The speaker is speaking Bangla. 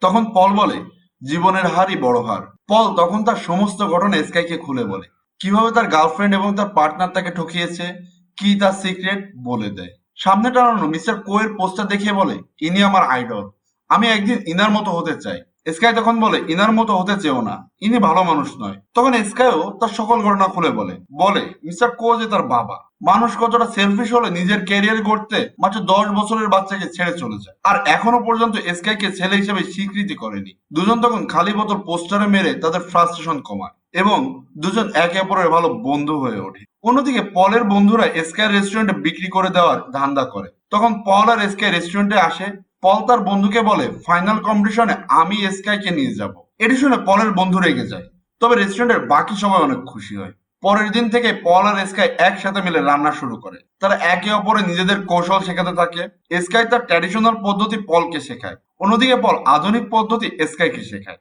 তখন পল বলে, জীবনের হারই বড় হার। পল তখন তার সমস্ত ঘটনা স্কাইকে খুলে বলে। কীভাবে তার গার্লফ্রেন্ড এবং তার পার্টনার তাকে ঠকিয়েছে? কি তার সিক্রেট? বলে দেয়। সামনে টানানো মিস্টার কোয়ের পোস্টার দেখিয়ে বলে, ইনি আমার আইডল। আমি একদিন ইনার মতো হতে চাই। স্কাই তখন বলে, ইনার মতো হতে চেও না। ইনি ভালো মানুষ নয়। তখন স্কাইও তার সকল ঘটনা খুলে বলে বলে, মিস্টার কো যে তার বাবা। মানুষ কতটা সেলফিশ হলে নিজের ক্যারিয়ার গড়তে মাত্র দশ বছরের বাচ্চাকে ছেড়ে চলে যায়। আর এখনও পর্যন্ত স্কাইকে ছেলে হিসেবে স্বীকৃতি করেনি। দুজন তখন খালি বোতল পোস্টারে মেরে তাদের ফ্রাস্ট্রেশন কমায় এবং দুজন একে অপরের ভালো বন্ধু হয়ে ওঠে। অন্যদিকে পলের বন্ধুরা স্কাই রেস্টুরেন্টে বিক্রি করে দেওয়ার ধান্দা করে। তখন পল আর স্কাই রেস্টুরেন্টে আসে পল তার বন্ধুকে বলে ফাইনাল কম্পিটিশনে আমি স্কাইকে নিয়ে যাব। এটি শুনে পলের বন্ধু রেগে যায়। তবে রেস্টুরেন্টের বাকি সবাই অনেক খুশি হয়। পরের দিন থেকে পল আর স্কাই একসাথে মিলে রান্না শুরু করে। তারা একে অপরে নিজেদের কৌশল শেখাতে থাকে। স্কাই তার ট্র্যাডিশনাল পদ্ধতি পলকে শেখায়। অন্যদিকে পল আধুনিক পদ্ধতি স্কাইকে শেখায়।